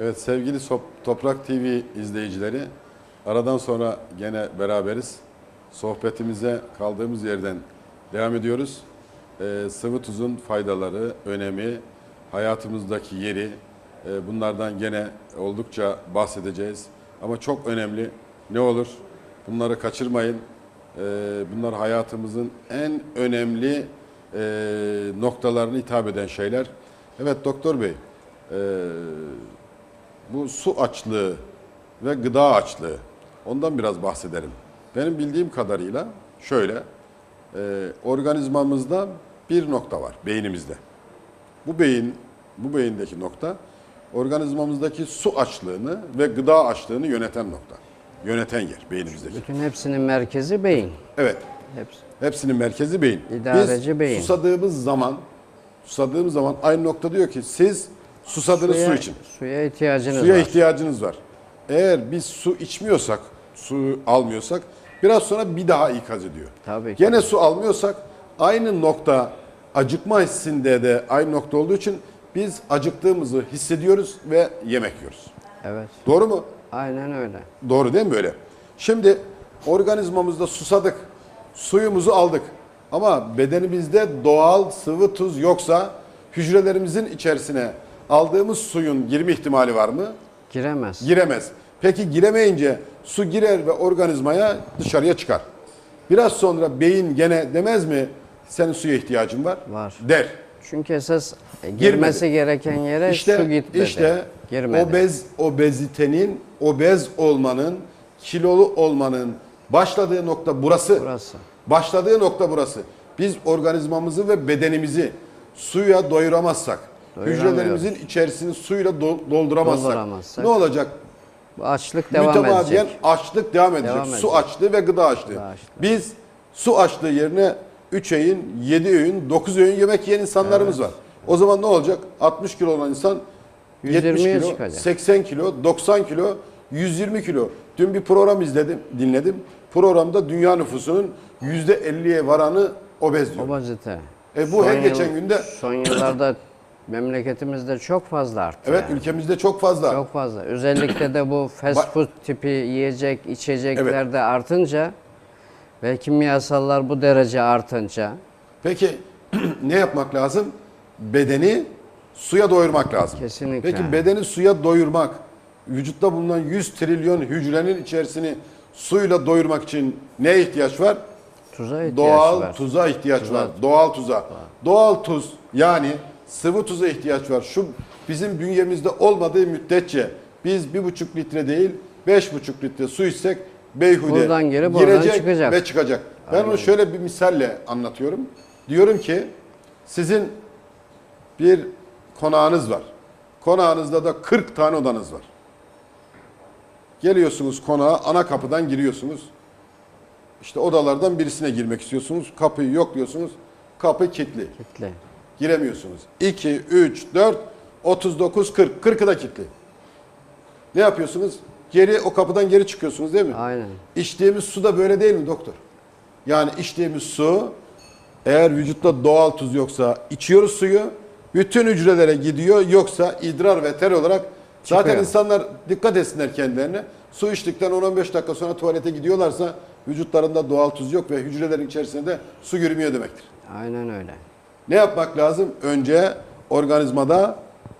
Evet sevgili Toprak TV izleyicileri aradan sonra gene beraberiz. Sohbetimize kaldığımız yerden devam ediyoruz. Ee, sıvı tuzun faydaları, önemi, hayatımızdaki yeri e, bunlardan gene oldukça bahsedeceğiz. Ama çok önemli ne olur bunları kaçırmayın. Ee, bunlar hayatımızın en önemli e, noktalarını hitap eden şeyler. Evet doktor bey, e, bu su açlığı ve gıda açlığı ondan biraz bahsedelim. Benim bildiğim kadarıyla şöyle e, organizmamızda bir nokta var beynimizde. Bu beyin bu beyindeki nokta organizmamızdaki su açlığını ve gıda açlığını yöneten nokta. Yöneten yer beynimizdeki. Bütün hepsinin merkezi beyin. Evet. Hepsi. Hepsinin merkezi beyin. İdareci Biz beyin. susadığımız zaman susadığımız zaman aynı nokta diyor ki siz susadınız su için. Suya ihtiyacınız Suya var. ihtiyacınız var. Eğer biz su içmiyorsak, su almıyorsak biraz sonra bir daha ikaz ediyor. Tabii ki. Gene su almıyorsak aynı nokta acıkma hissinde de aynı nokta olduğu için biz acıktığımızı hissediyoruz ve yemek yiyoruz. Evet. Doğru mu? Aynen öyle. Doğru değil mi böyle? Şimdi organizmamızda susadık, suyumuzu aldık. Ama bedenimizde doğal sıvı tuz yoksa hücrelerimizin içerisine aldığımız suyun girme ihtimali var mı? Giremez. Giremez. Peki giremeyince su girer ve organizmaya dışarıya çıkar. Biraz sonra beyin gene demez mi senin suya ihtiyacın var? Var. Der. Çünkü esas e, girmesi Girmedi. gereken yere İşte su gitmedi. işte Girmedi. obez obezitenin obez olmanın kilolu olmanın başladığı nokta burası. Burası. Başladığı nokta burası. Biz organizmamızı ve bedenimizi suya doyuramazsak. Hücrelerimizin içerisini suyla do- dolduramazsak, ne olacak? Açlık devam Mütemadiyen edecek. açlık devam edecek. Devam Su edecek. açlığı ve gıda açlığı. Gıda açlığı. Biz su açlığı yerine 3 öğün, 7 öğün, 9 öğün yemek yiyen insanlarımız var. O zaman ne olacak? 60 kilo olan insan 70 120'ye kilo, çıkacak. 80 kilo, 90 kilo, 120 kilo. Dün bir program izledim, dinledim. Programda dünya nüfusunun %50'ye varanı obez diyor. Obezite. E bu her Son geçen yıl- günde Son yıllarda memleketimizde çok fazla arttı. evet yani. ülkemizde çok fazla. Çok fazla. Özellikle de bu fast food tipi yiyecek, içecekler de artınca ve kimyasallar bu derece artınca Peki ne yapmak lazım? Bedeni suya doyurmak lazım. Kesinlikle. Peki bedeni suya doyurmak, vücutta bulunan 100 trilyon hücrenin içerisini suyla doyurmak için neye ihtiyaç var? tuza ihtiyaç Doğal var. tuza ihtiyaç var. Doğal tuza. Doğal tuz yani sıvı tuza ihtiyaç var. Şu bizim bünyemizde olmadığı müddetçe biz bir buçuk litre değil beş buçuk litre su içsek beyhude Buradan girip girecek çıkacak. ve çıkacak. Ben onu şöyle bir misalle anlatıyorum. Diyorum ki sizin bir konağınız var. Konağınızda da 40 tane odanız var. Geliyorsunuz konağa, ana kapıdan giriyorsunuz. İşte odalardan birisine girmek istiyorsunuz. Kapıyı yokluyorsunuz. Kapı kilitli. Kitle. Giremiyorsunuz. 2, 3, 4, 39, 40. 40'ı da kilitli. Ne yapıyorsunuz? Geri o kapıdan geri çıkıyorsunuz değil mi? Aynen. İçtiğimiz su da böyle değil mi doktor? Yani içtiğimiz su eğer vücutta doğal tuz yoksa içiyoruz suyu bütün hücrelere gidiyor yoksa idrar ve ter olarak zaten Çıkıyor. insanlar dikkat etsinler kendilerine. Su içtikten 10-15 dakika sonra tuvalete gidiyorlarsa vücutlarında doğal tuz yok ve hücrelerin içerisinde de su girmiyor demektir. Aynen öyle. Ne yapmak lazım? Önce organizmada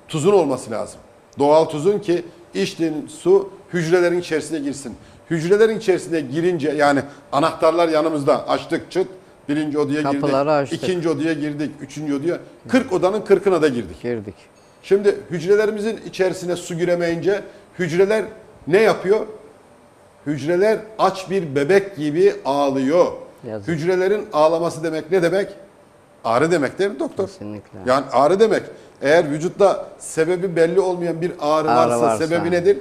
tuzun olması lazım. Doğal tuzun ki içtiğin su hücrelerin içerisine girsin. Hücrelerin içerisine girince yani anahtarlar yanımızda açtık çıt. Birinci odaya Kapıları girdik. açtık. ikinci odaya girdik. Üçüncü odaya. 40 odanın 40'ına da girdik. Girdik. Şimdi hücrelerimizin içerisine su giremeyince hücreler ne yapıyor? Hücreler aç bir bebek gibi ağlıyor. Yazık. Hücrelerin ağlaması demek ne demek? Ağrı demek değil mi doktor? Kesinlikle. Yani ağrı demek. Eğer vücutta sebebi belli olmayan bir ağrı, Ağrı varsa, varsa. sebebi nedir?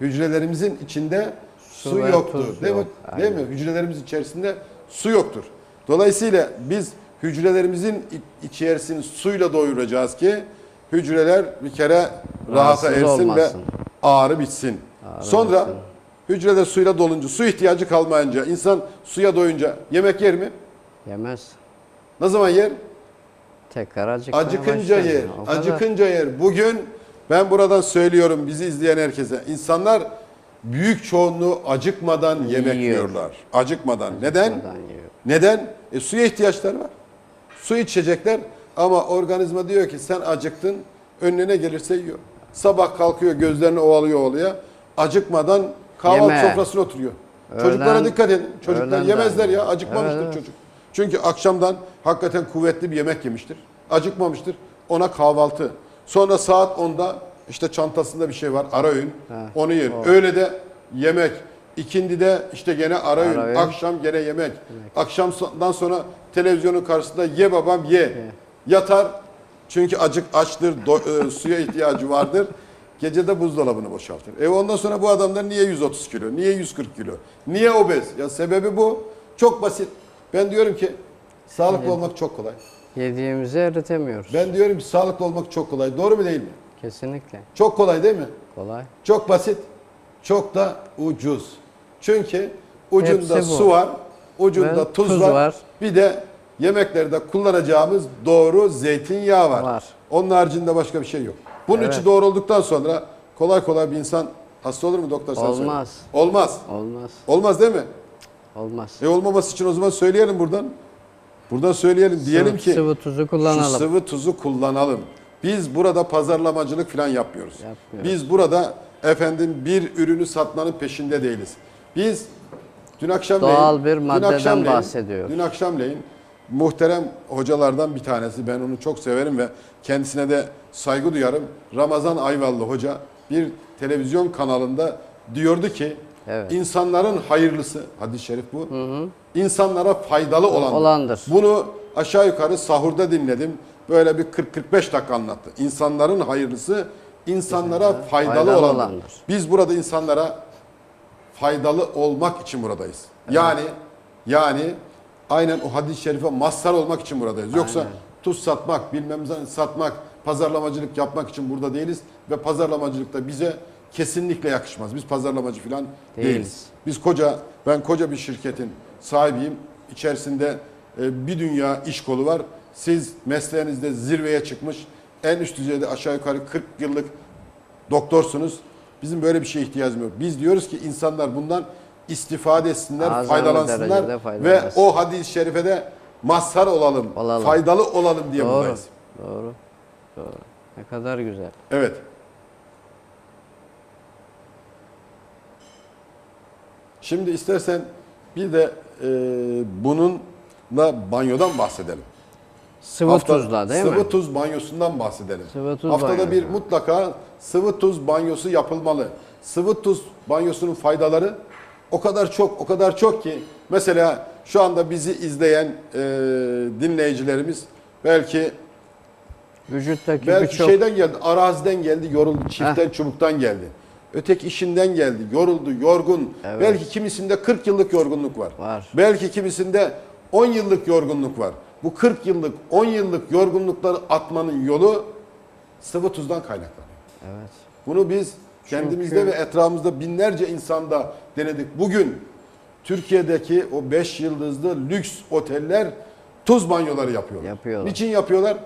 Hücrelerimizin içinde su, Su yoktur. değil yok. mi? Değil mi? Hücrelerimiz içerisinde su yoktur. Dolayısıyla biz hücrelerimizin içerisini suyla doyuracağız ki hücreler bir kere rahata Rahatsız ersin olmasın. ve ağrı bitsin. Sonra bitsin. hücreler suyla dolunca, su ihtiyacı kalmayınca, insan suya doyunca yemek yer mi? Yemez. Ne zaman yer? Tekrar acıkmaya Acıkınca başlar. yer, O kadar. acıkınca yer. Bugün Ben buradan söylüyorum bizi izleyen herkese. İnsanlar büyük çoğunluğu acıkmadan yemek Yiyor. yiyorlar. Acıkmadan. Neden? Acıkmadan yiyor. Neden? E, suya ihtiyaçları var. Su içecekler ama organizma diyor ki sen acıktın önüne gelirse yiyor. Sabah kalkıyor gözlerini ovalıyor ovalıyor. Acıkmadan kahvaltı Yeme. sofrasına oturuyor. Öğlen- Çocuklara dikkat edin. Çocuklar öğlen yemezler ya acıkmamıştır Evet, evet. çocuk. Çünkü akşamdan hakikaten kuvvetli bir yemek yemiştir. Acıkmamıştır. Ona kahvaltı. Sonra saat 10'da işte çantasında bir şey var. Ara öğün. Onu yer. Öğle de yemek. İkindi de işte gene ara öğün. Ara öğün. Akşam gene yemek. Akşamdan sonra televizyonun karşısında ye babam ye. Yatar. Çünkü acık açtır, do- e, suya ihtiyacı vardır. Gece de buzdolabını boşaltır. E ondan sonra bu adamlar niye 130 kilo, niye 140 kilo, niye obez? Ya sebebi bu. Çok basit. Ben diyorum ki sağlıklı olmak çok kolay. Yediğimizi eritemiyoruz. Ben diyorum ki sağlıklı olmak çok kolay. Doğru mu değil mi? Kesinlikle. Çok kolay değil mi? Kolay. Çok basit. Çok da ucuz. Çünkü ucunda Hepsi bu. su var, ucunda Ve tuz, tuz var. var. Bir de yemeklerde kullanacağımız doğru zeytinyağı var. Var. Onun haricinde başka bir şey yok. Bunun Evet. içi doğru olduktan sonra kolay kolay bir insan hasta olur mu doktor sen söyle. Olmaz. Olmaz. Olmaz. Olmaz değil mi? Olmaz. E olmaması için o zaman söyleyelim buradan. Buradan söyleyelim. Diyelim sıvı, ki sıvı tuzu şu kullanalım. sıvı tuzu kullanalım. Biz burada pazarlamacılık falan yapmıyoruz. Yapmıyoruz. Biz burada efendim bir ürünü satmanın peşinde değiliz. Biz dün akşamleyin Doğal bir dün maddeden akşamleyin- bahsediyoruz. Dün akşamleyin muhterem hocalardan bir tanesi ben onu çok severim ve kendisine de saygı duyarım. Ramazan Ayvallı hoca bir televizyon kanalında diyordu ki Evet. insanların hayırlısı hadis-i şerif bu. İnsanlara faydalı olandır. Olandır. Bunu aşağı yukarı sahurda dinledim. Böyle bir 40-45 dakika anlattı. İnsanların hayırlısı insanlara faydalı, faydalı olandır. olandır. Biz burada insanlara faydalı olmak için buradayız. Yani yani aynen o hadis-i şerife mazhar olmak için buradayız. Yoksa tuz satmak, bilmem satmak, pazarlamacılık yapmak için burada değiliz ve pazarlamacılıkta bize kesinlikle yakışmaz. Biz pazarlamacı falan değiliz. Değiliz. Biz koca ben koca bir şirketin sahibiyim. İçerisinde e, bir dünya iş kolu var. Siz mesleğinizde zirveye çıkmış en üst düzeyde aşağı yukarı 40 yıllık doktorsunuz. Bizim böyle bir şeye ihtiyacımız yok. Biz diyoruz ki insanlar bundan istifade etsinler, Azami faydalansınlar ve o hadis-i şerifede mazhar olalım, Olalım. faydalı olalım diye Doğru. buradayız. Doğru. Doğru. Ne kadar güzel. Evet. Şimdi istersen bir de e, bununla banyodan bahsedelim. Sıvı Hafta- tuzla değil sıvı mi? tuz banyosundan bahsedelim. Sıvı tuz Haftada banyosu. bir mutlaka sıvı tuz banyosu yapılmalı. Sıvı tuz banyosunun faydaları o kadar çok, o kadar çok ki mesela şu anda bizi izleyen e, dinleyicilerimiz belki Vücuttaki belki birçok şeyden geldi, araziden geldi, yoruldu, çiftten çubuktan geldi. Öteki işinden geldi, yoruldu, yorgun. Evet. Belki kimisinde 40 yıllık yorgunluk var. Var. Belki kimisinde 10 yıllık yorgunluk var. Bu 40 yıllık, 10 yıllık yorgunlukları atmanın yolu sıvı tuzdan kaynaklanıyor. Evet. Bunu biz kendimizde ve etrafımızda binlerce insanda denedik. Bugün Türkiye'deki o 5 yıldızlı lüks oteller tuz banyoları yapıyorlar. Yapıyorlar. Niçin yapıyorlar?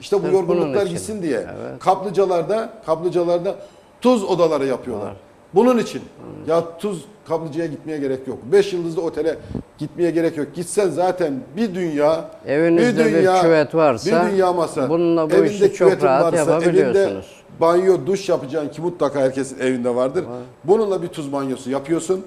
İşte bu Sırf yorgunluklar gitsin diye. Evet. Kaplıcalarda, kaplıcalarda tuz odaları yapıyorlar. Var. Bunun için. Ya tuz kaplıcaya gitmeye gerek yok. 5 yıldızlı otele gitmeye gerek yok. Gitsen zaten bir dünya Evinizde bir küvet varsa, bir dünya masa. bununla bu evinde işi çok rahat varsa, yapabiliyorsunuz. Banyo, duş yapacağın ki mutlaka herkesin evinde vardır. Bununla bir tuz banyosu yapıyorsun.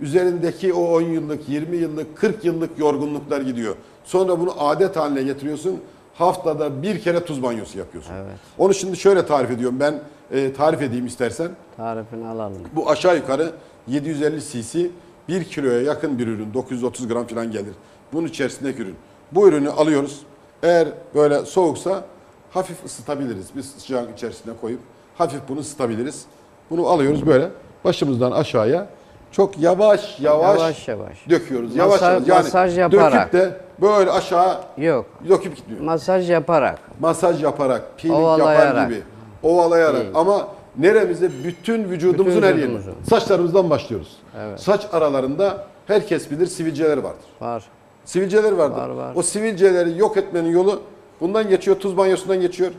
Üzerindeki o 10 yıllık, 20 yıllık, 40 yıllık yorgunluklar gidiyor. Sonra bunu adet haline getiriyorsun. Haftada bir kere tuz banyosu yapıyorsun. Evet. Onu şimdi şöyle tarif ediyorum. Ben e, tarif edeyim istersen. tarifini alalım. Bu aşağı yukarı 750 cc 1 kiloya yakın bir ürün. 930 gram falan gelir. Bunun içerisindeki ürün. Bu ürünü alıyoruz. Eğer böyle soğuksa hafif ısıtabiliriz. Biz sıcağın içerisine koyup hafif bunu ısıtabiliriz. Bunu alıyoruz böyle başımızdan aşağıya çok yavaş yavaş, Yavaş yavaş. döküyoruz. Yavaş Masa- yavaş. Yani masaj yaparak. döküp de böyle aşağı Yok. döküp gitmiyor Masaj yaparak. masaj yaparak, peeling yapar gibi, ovalayarak Değil. ama neremize bütün vücudumuzun Bütün her yerine. vücudumuzu. Saçlarımızdan başlıyoruz. Evet. Saç aralarında herkes bilir sivilceler vardır. Var. Sivilceler vardır. Var, var. O sivilceleri yok etmenin yolu bundan geçiyor, tuz banyosundan geçiyor.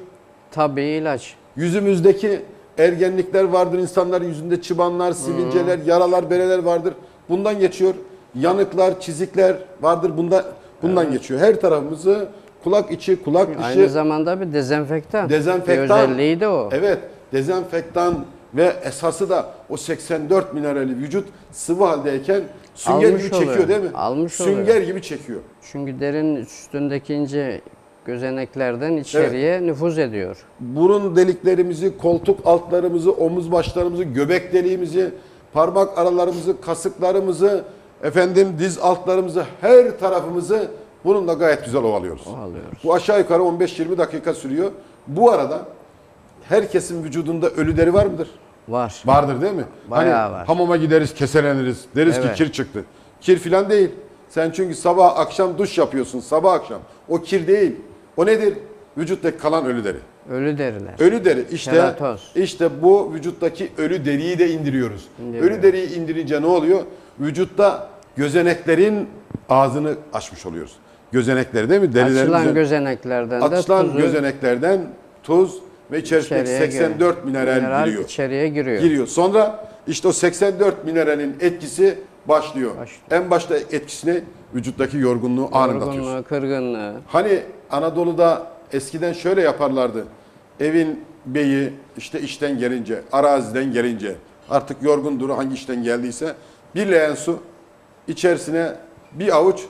Tabii ilaç. Yüzümüzdeki ergenlikler vardır. insanların yüzünde çıbanlar, sivilceler, yaralar, bereler vardır. Bundan geçiyor. Yanıklar, çizikler vardır. Bundan bundan geçiyor. Her tarafımızı kulak içi, kulak dışı Aynı zamanda bir dezenfektan. dezenfektan. Bir özelliği de o. Evet, dezenfektan ve esası da o 84 minerali vücut sıvı haldeyken sünger Almış gibi çekiyor oluyor. değil mi? Almış sünger oluyor. gibi çekiyor. Çünkü derin üstündeki ince gözeneklerden içeriye nüfuz ediyor. burun deliklerimizi, koltuk altlarımızı, omuz başlarımızı, göbek deliğimizi, parmak aralarımızı, kasıklarımızı, efendim diz altlarımızı, her tarafımızı bununla gayet güzel ovalıyoruz. Ovalıyoruz. Bu aşağı yukarı 15-20 dakika sürüyor. Bu arada herkesin vücudunda ölü deri var mıdır? Var. Vardır değil mi? Bayağı hani var. hamama gideriz, keseleniriz. Deriz Evet. ki kir çıktı. Kir filan değil. Sen çünkü sabah akşam duş yapıyorsun. Sabah akşam. O kir değil. O nedir? Vücuttaki kalan ölü deri. Ölü deriler. Ölü deri işte Keratoz. işte bu vücuttaki ölü deriyi de indiriyoruz. İndiriyoruz. Ölü deriyi indirince ne oluyor? Vücutta gözeneklerin ağzını açmış oluyoruz. Gözenekleri değil mi? Derilerin Açılan gözen- gözeneklerden de açılan tuzu gözeneklerden tuz ve içerisindeki içeriye 84 giriyor. mineral, giriyor. içeriye giriyor. Giriyor. Sonra işte o 84 mineralin etkisi başlıyor. Başlıyor. En başta etkisini vücuttaki yorgunluğu anında atıyorsun. Yorgunluğu, kırgınlığı. Hani Anadolu'da eskiden şöyle yaparlardı. Evin beyi işte işten gelince, araziden gelince artık yorgundur hangi işten geldiyse bir leğen su içerisine bir avuç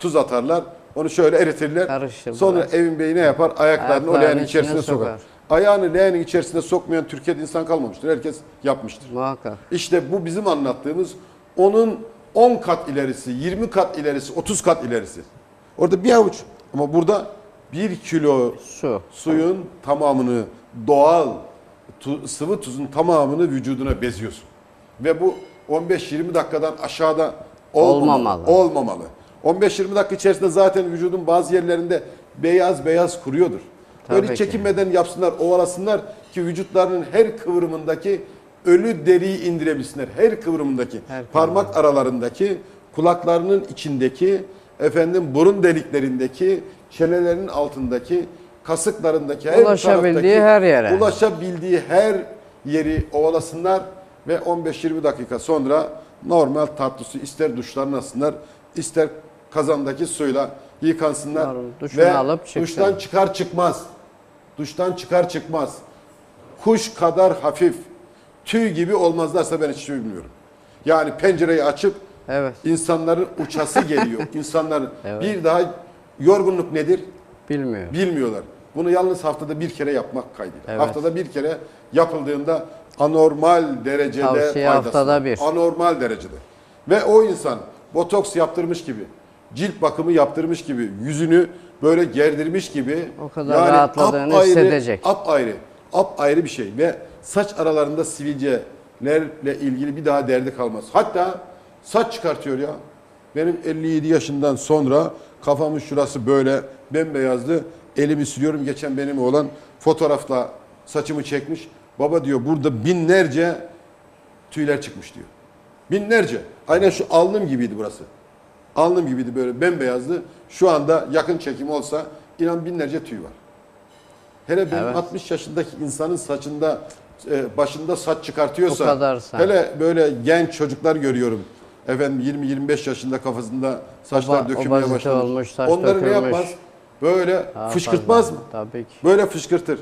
tuz atarlar. Onu şöyle eritirler. Karıştırırlar. Sonra evin beyi ne yapar? Ayaklarını o leğenin içerisine sokar. sokar. Ayağını leğenin içerisine sokmayan Türkiye'de insan kalmamıştır. Herkes yapmıştır. Muhakkak. İşte bu bizim anlattığımız onun 10 kat ilerisi, 20 kat ilerisi, 30 kat ilerisi. Orada bir avuç ama burada 1 kilo Su. suyun tamamını doğal tu- sıvı tuzun tamamını vücuduna beziyorsun. Ve bu 15-20 dakikadan aşağıda olmamalı. Olmamalı. Olmamalı. 15-20 dakika içerisinde zaten vücudun bazı yerlerinde beyaz beyaz kuruyordur. Tabii Öyle ki. çekinmeden yapsınlar, ovalasınlar ki vücutlarının her kıvrımındaki ölü deriyi indirebilsinler. Her kıvrımındaki, Her parmak aralarındaki, kulaklarının içindeki, efendim burun deliklerindeki, çenelerinin altındaki, kasıklarındaki, her Ulaşabildiği her yere. Ulaşabildiği her yeri ovalasınlar ve 15-20 dakika sonra normal tatlı su ister duşlarını alsınlar, ister kazandaki suyla yıkansınlar Doğru, duşunu ve alıp çıksın. duştan çıkar çıkmaz. Duştan çıkar çıkmaz. Kuş kadar hafif, tüy gibi olmazlarsa ben hiç bilmiyorum. Yani pencereyi açıp Evet. insanların uçası geliyor. İnsanların Evet. bir daha yorgunluk nedir? Bilmiyor. Bilmiyorlar. Bunu yalnız haftada bir kere yapmak kaydıyla. Evet. Haftada bir kere yapıldığında anormal derecede Tavsiye faydası haftada bir. Anormal derecede. Ve o insan botoks yaptırmış gibi, cilt bakımı yaptırmış gibi, yüzünü böyle gerdirmiş gibi O kadar rahatladığını apayrı- hissedecek. Apayrı, apayrı bir şey ve saç aralarında sivilcelerle ilgili bir daha derdi kalmaz. Hatta saç çıkartıyor ya. Benim 57 yaşından sonra kafamın şurası böyle bembeyazdı. Elimi sürüyorum. Geçen benim oğlan fotoğrafla saçımı çekmiş. Baba diyor burada binlerce tüyler çıkmış diyor. Binlerce. Aynen şu alnım gibiydi burası. Alnım gibiydi böyle bembeyazdı. Şu anda yakın çekim olsa inan binlerce tüy var. Hele benim Evet. 60 yaşındaki insanın saçında e, başında saç çıkartıyorsa O kadar hele böyle genç çocuklar görüyorum. Efendim 20-25 yaşında kafasında saçlar Oba- dökülmeye başlamış. olmuş, saç Onları ne yapmaz? Böyle Daha fışkırtmaz fazla. mı? Tabii ki. Böyle fışkırtır.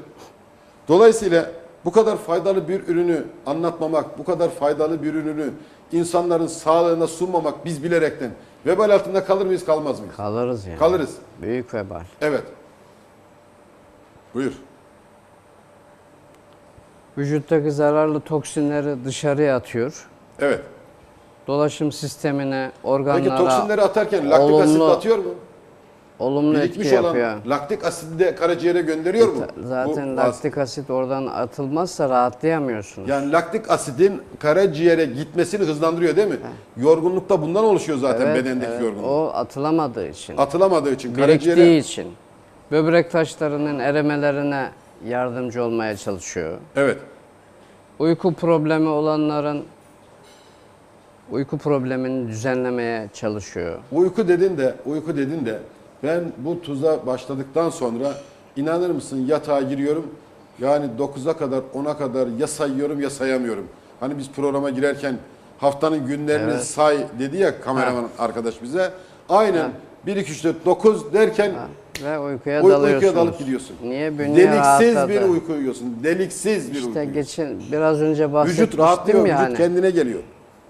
Dolayısıyla bu kadar faydalı bir ürünü anlatmamak, bu kadar faydalı bir ürünü insanların sağlığına sunmamak biz bilerekten vebal altında kalır mıyız kalmaz mıyız? Kalırız yani. Kalırız. Büyük vebal. Evet. Buyur. Vücuttaki zararlı toksinleri dışarıya atıyor. Evet. Dolaşım sistemine, Peki organlara toksinleri atarken laktik asit olumlu- atıyor mu? Olumlu etki Birikmiş olan yapıyor. laktik asidi de karaciğere gönderiyor mu? Zaten Bu laktik asit oradan atılmazsa rahatlayamıyorsunuz. Yani laktik asidin karaciğere gitmesini hızlandırıyor değil mi? Yorgunluk da bundan oluşuyor zaten Evet, bedendeki evet. yorgunluk. O atılamadığı için, Atılamadığı için biriktiği karaciğere... için böbrek taşlarının erimelerine yardımcı olmaya çalışıyor. Evet. Uyku problemi olanların uyku problemini düzenlemeye çalışıyor. Uyku dedin de, uyku dedin de ben bu tuza başladıktan sonra inanır mısın yatağa giriyorum Yani 9'a kadar 10'a kadar ya sayıyorum ya sayamıyorum. Hani biz programa girerken haftanın günlerini Evet. say dedi ya kameraman arkadaş bize. Aynen 1 2 3 4 9 derken Ve uykuya uy- uykuya dalıp gidiyorsun. Niye? Bünye Deliksiz rahatladı. bir uyku uyuyorsun. Deliksiz bir uyku. İşte geçen biraz önce bahsetmiştim Vücut rahatlıyor, yani. vücut kendine geliyor.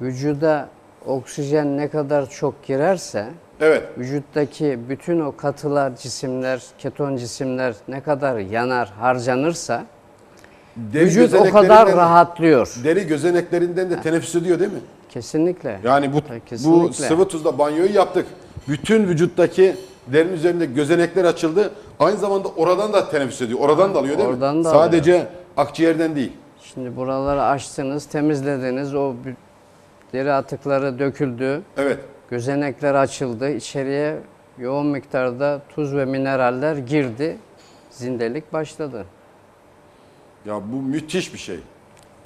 Vücuda oksijen ne kadar çok girerse Evet. vücuttaki bütün o katılar, cisimler, keton cisimler ne kadar yanar, harcanırsa Deri vücut o kadar rahatlıyor. Deri gözeneklerinden de teneffüs ediyor değil mi? Kesinlikle. Yani bu Tabii, bu kesinlikle. sıvı tuzla banyoyu yaptık. Bütün vücuttaki derinin üzerinde gözenekler açıldı. Aynı zamanda oradan da teneffüs ediyor. Oradan da alıyor değil Oradan mi? da Sadece akciğerden değil. Şimdi buraları açtınız, temizlediniz. O deri atıkları döküldü. Evet. Gözenekler açıldı. İçeriye yoğun miktarda tuz ve mineraller girdi. Zindelik başladı. Ya bu müthiş bir şey.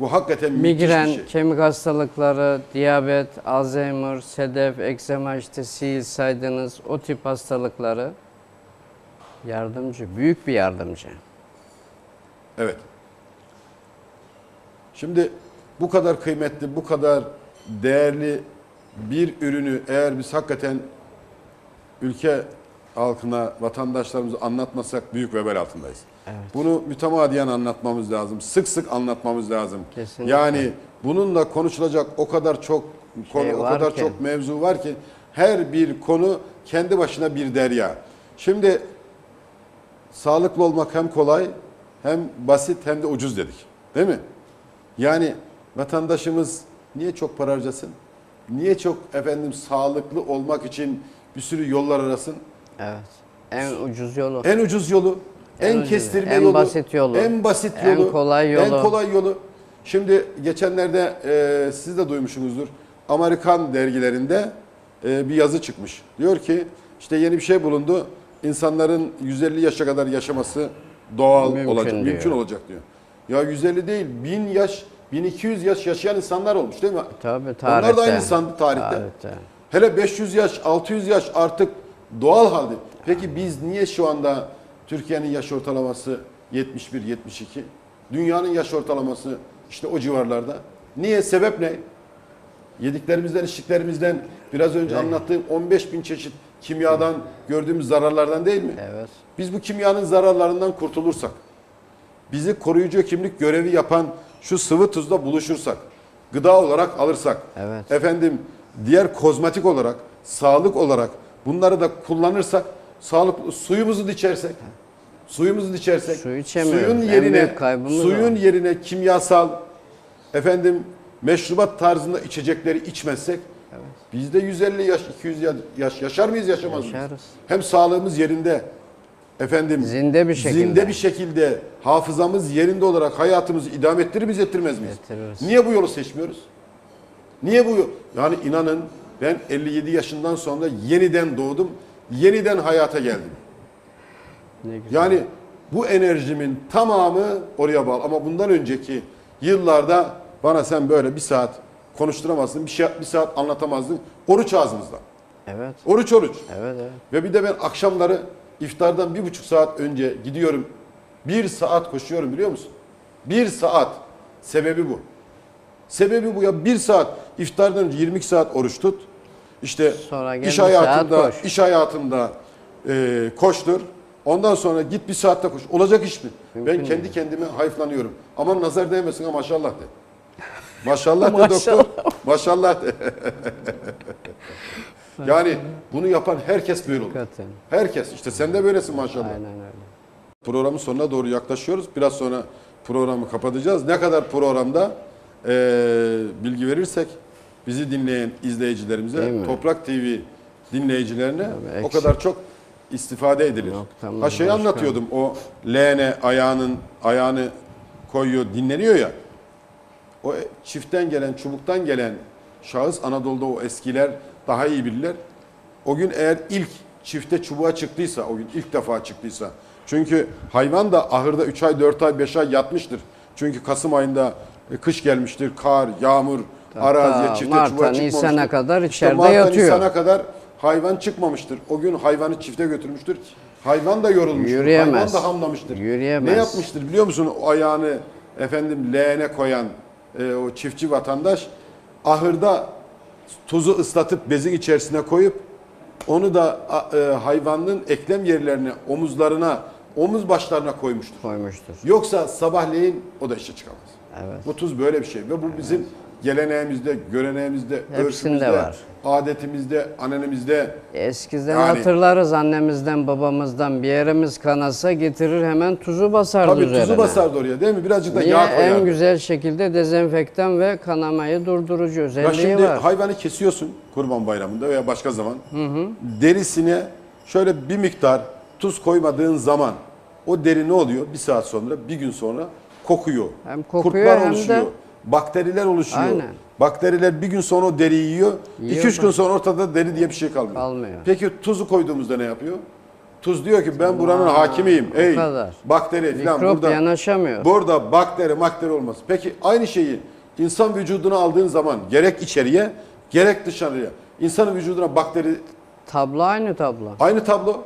Bu hakikaten müthiş Migren, bir şey. kemik hastalıkları, diyabet, Alzheimer, sedef, eksema işte sil saydınız o tip hastalıkları yardımcı, büyük bir yardımcı. Evet. Şimdi bu kadar kıymetli, bu kadar değerli bir ürünü eğer biz hakikaten ülke halkına, vatandaşlarımıza anlatmasak büyük vebel altındayız. Bunu mütemadiyen anlatmamız lazım. Sık sık anlatmamız lazım. Kesinlikle. Yani bununla konuşulacak o kadar çok konu, Şey o kadar ki. çok mevzu var ki her bir konu kendi başına bir derya. Şimdi sağlıklı olmak hem kolay hem basit hem de ucuz dedik. Değil mi? Yani vatandaşımız niye çok para harcasın? Niye çok efendim sağlıklı olmak için bir sürü yollar arasın? Evet. En ucuz yolu. En ucuz yolu, en, En ucuz, kestirme en yolu, basit yolu, en basit en yolu, kolay en yolu. kolay yolu. Şimdi geçenlerde e, siz de duymuşsunuzdur. Amerikan dergilerinde e, bir yazı çıkmış. Diyor ki işte yeni bir şey bulundu. İnsanların 150 yaşa kadar yaşaması doğal Mümkün olacak, diyor. mümkün olacak diyor. Ya 150 değil, 1000 yaş, 1200 yaş yaşayan insanlar olmuş değil mi? Tabii tarihte. Onlar da aynı insandı tarihte. Tarihte. Hele 500 yaş, 600 yaş artık doğal halde. Peki biz niye şu anda Türkiye'nin yaş ortalaması 71, 72? Dünyanın yaş ortalaması işte o civarlarda. Niye? Sebep ne? Yediklerimizden, içtiklerimizden, biraz önce anlattığım 15 bin çeşit kimyadan gördüğümüz zararlardan değil mi? Evet. Biz bu kimyanın zararlarından kurtulursak, bizi koruyucu kimlik görevi yapan şu sıvı tuzla buluşursak, gıda olarak alırsak, Evet. efendim diğer kozmetik olarak, sağlık olarak bunları da kullanırsak, sağlıklı suyumuzu da içersek, suyumuzu da içersek, Su suyun yerine suyun o. yerine kimyasal, efendim meşrubat tarzında içecekleri içmezsek, biz de 150 yaş, 200 yaş- yaş yaşar mıyız, yaşamaz mıyız? Yaşarız. Hem sağlığımız yerinde, efendim Zinde bir şekilde. zinde bir şekilde hafızamız yerinde olarak hayatımızı idame ettirir miyiz, ettirmez miyiz? Ettiririz. Niye bu yolu seçmiyoruz? Niye bu yol? Yani inanın ben 57 yaşından sonra yeniden doğdum, yeniden hayata geldim. Ne güzel. Yani bu enerjimin tamamı oraya bağlı. Ama bundan önceki yıllarda bana sen böyle bir saat konuşturamazdın, bir, şey, bir saat anlatamazdın. Oruç ağzımızda. Evet. Oruç oruç. Evet evet. Ve bir de ben akşamları iftardan bir buçuk saat önce gidiyorum. Bir saat koşuyorum biliyor musun? Bir saat. Sebebi bu. Sebebi bu ya bir saat iftardan önce 22 saat oruç tut. İşte Sonra gel iş bir saat hayatında koş. iş hayatında e, koştur. Ondan sonra git bir saatte koş. Olacak iş mi? ben kendi kendime hayıflanıyorum. Ama nazar değmesin ha maşallah de. Maşallah de doktor. Maşallah de. yani bunu yapan herkes böyle olur. Hakikaten. Herkes. işte sen de böylesin maşallah. Aynen öyle. Programın sonuna doğru yaklaşıyoruz. Biraz sonra programı kapatacağız. Ne kadar programda eee, bilgi verirsek bizi dinleyen izleyicilerimize, mi? Toprak TV dinleyicilerine Tabii, o kadar çok istifade edilir. Noktamız Ha şey başka. anlatıyordum. O leğene ayağının ayağını koyuyor, dinleniyor ya. O çiftten gelen, çubuktan gelen şahıs Anadolu'da o eskiler daha iyi bilirler. O gün eğer ilk çifte çubuğa çıktıysa, o gün ilk defa çıktıysa. Çünkü hayvan da ahırda 3 ay, 4 ay, 5 ay yatmıştır. Çünkü Kasım ayında e, kış gelmiştir, kar, yağmur, araziye çifte Mart'a, çubuğa çıkmamıştır. Nisan'a kadar İşte içeride Mart'a, yatıyor. Nisan'a kadar hayvan çıkmamıştır. O gün hayvanı çifte götürmüştür. Hayvan da yorulmuştur. Yürüyemez. Hayvan da hamlamıştır. Yürüyemez. Ne yapmıştır biliyor musun? O ayağını efendim leğene koyan e, o çiftçi vatandaş ahırda tuzu ıslatıp bezin içerisine koyup onu da e, hayvanın eklem yerlerine, omuzlarına, omuz başlarına koymuştur. koymuştur. Yoksa sabahleyin o da işe çıkamaz. Evet. Bu tuz böyle bir şey ve bu bizim geleneğimizde, göreneğimizde, örfümüzde, var. adetimizde, ananemizde Eskiden Yani- hatırlarız annemizden babamızdan bir yerimiz kanasa getirir hemen tuzu basardı tabii üzerine. tuzu basardı oraya değil mi? Birazcık da Niye? yağ koyardı. En güzel şekilde dezenfektan ve kanamayı durdurucu Ya özelliği şimdi var. hayvanı kesiyorsun Kurban Bayramı'nda veya başka zaman. Derisine şöyle bir miktar tuz koymadığın zaman o deri ne oluyor? Bir saat sonra, bir gün sonra kokuyor. Hem kokuyor Kurtlar hem de- oluşuyor. Bakteriler oluşuyor. Aynen. Bakteriler bir gün sonra o deriyi yiyor. Yiyor 2-3 gün sonra ortada deri diye bir şey kalmıyor. Kalmıyor. Peki tuzu koyduğumuzda ne yapıyor? Tuz diyor ki ben buranın hakimiyim. Ey kadar. bakteri falan Mikrop burada. yanaşamıyor. Burada bakteri makteri olmaz. Peki aynı şeyi insan vücuduna aldığın zaman gerek içeriye gerek dışarıya. İnsanın vücuduna bakteri Tablo aynı tablo. aynı tablo.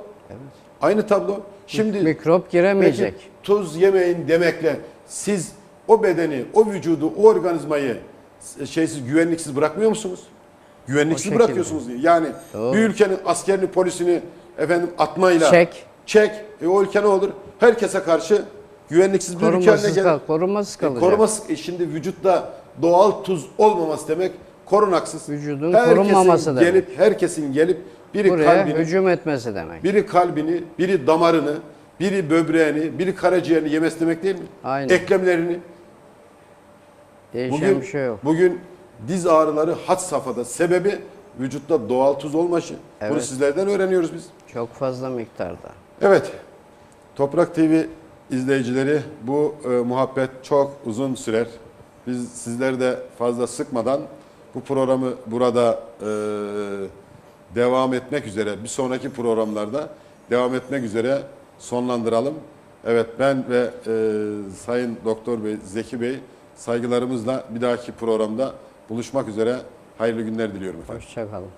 Aynı tablo. Şimdi Mikrop giremeyecek. peki tuz yemeyin demekle siz o bedeni, o vücudu, o organizmayı şeysiz güvenliksiz bırakmıyor musunuz? Güvenliksiz bırakıyorsunuz diye. Yani Doğru. bir ülkenin askerini, polisini efendim atmayla Çek. çek. E, o ülke ne olur? Herkese karşı güvenliksiz bir ülke haline Korumasız, gelir. kal, korumasız E, kalacak. koruması, e, şimdi vücutta doğal tuz olmaması demek korunaksız. Vücudun Herkesin korunmaması demek. gelip, Herkesin gelip biri Buraya kalbini, hücum etmesi demek. biri kalbini, biri damarını, biri böbreğini, biri karaciğerini yemesi demek değil mi? Aynen. Eklemlerini. Değişen Bugün, bir şey yok. bugün diz ağrıları had safhada. Sebebi vücutta doğal tuz olması. Bunu Evet. sizlerden öğreniyoruz biz. Çok fazla miktarda. Evet. Toprak TV izleyicileri bu e, muhabbet çok uzun sürer. Biz sizleri de fazla sıkmadan bu programı burada e, devam etmek üzere bir sonraki programlarda devam etmek üzere sonlandıralım. Evet ben ve e, Sayın Doktor Bey Zeki Bey saygılarımızla bir dahaki programda buluşmak üzere hayırlı günler diliyorum efendim. Hoşçakalın.